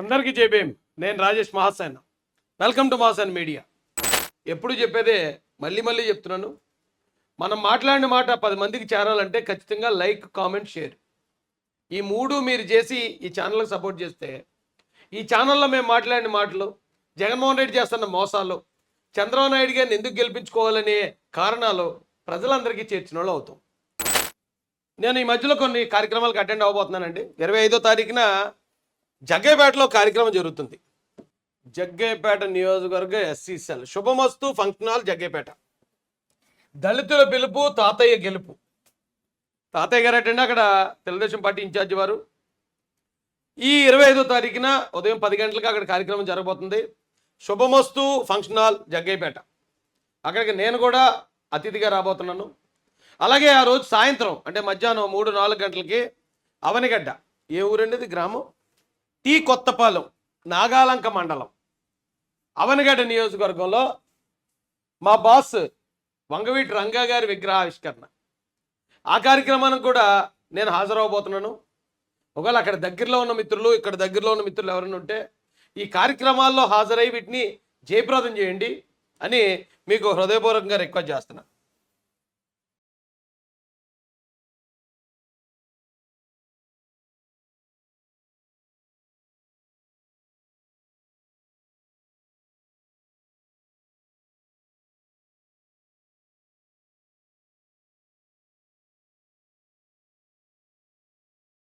అందరికీ చెప్పేం నేను Rajesh Mahasen. Welcome to Mahasen media ఎప్పుడు చెప్పేదే మళ్ళీ మళ్ళీ చెప్తున్నాను. మనం మాట్లాడిన మాట పది మందికి చేరాలంటే ఖచ్చితంగా లైక్ కామెంట్ షేర్. ఈ మూడు మీరు చేసి ఈ ఛానల్కి సపోర్ట్ చేస్తే ఈ ఛానల్లో మేము మాట్లాడిన మాటలు జగన్మోహన్ రెడ్డి చేస్తున్న మోసాలు చంద్రబాబు నాయుడు గారిని ఎందుకు గెలిపించుకోవాలనే కారణాలు ప్రజలందరికీ చేర్చిన వాళ్ళు అవుతాం. నేను ఈ మధ్యలో కొన్ని కార్యక్రమాలకు అటెండ్ అవ్వబోతున్నానండి. ఇరవై ఐదో తారీఖున జగ్గేపేటలో కార్యక్రమం జరుగుతుంది. జగ్గేపేట నియోజకవర్గ SC cell. Subhamastu function hall Jaggayyapeta దళితుల పిలుపు తాతయ్య గెలుపు. తాతయ్య గారు అటండి అక్కడ తెలుగుదేశం పార్టీ ఇన్ఛార్జ్ వారు. ఈ ఇరవై ఐదో తారీఖున ఉదయం పది గంటలకు అక్కడ కార్యక్రమం జరగబోతుంది. శుభమస్తు ఫంక్షన్ హాల్ జగ్గయ్యపేట అక్కడికి నేను కూడా అతిథిగా రాబోతున్నాను. అలాగే ఆ రోజు సాయంత్రం అంటే మధ్యాహ్నం మూడు నాలుగు గంటలకి అవనిగడ్డ. ఏ ఊరండి ఇది? గ్రామం? టీ కొత్తపాలెం నాగాలంక మండలం. అవనగడ నియోజకవర్గంలో మా బాస్ వంగవీటి రంగా గారి విగ్రహావిష్కరణ. ఆ కార్యక్రమానికి కూడా నేను హాజరవబోతున్నాను. ఒకవేళ అక్కడ దగ్గరలో ఉన్న మిత్రులు ఇక్కడ దగ్గరలో ఉన్న మిత్రులు ఎవరైనా ఉంటే ఈ కార్యక్రమాల్లో హాజరై వీటిని జయప్రదం చేయండి అని మీకు హృదయపూర్వకంగా రిక్వెస్ట్ చేస్తున్నాను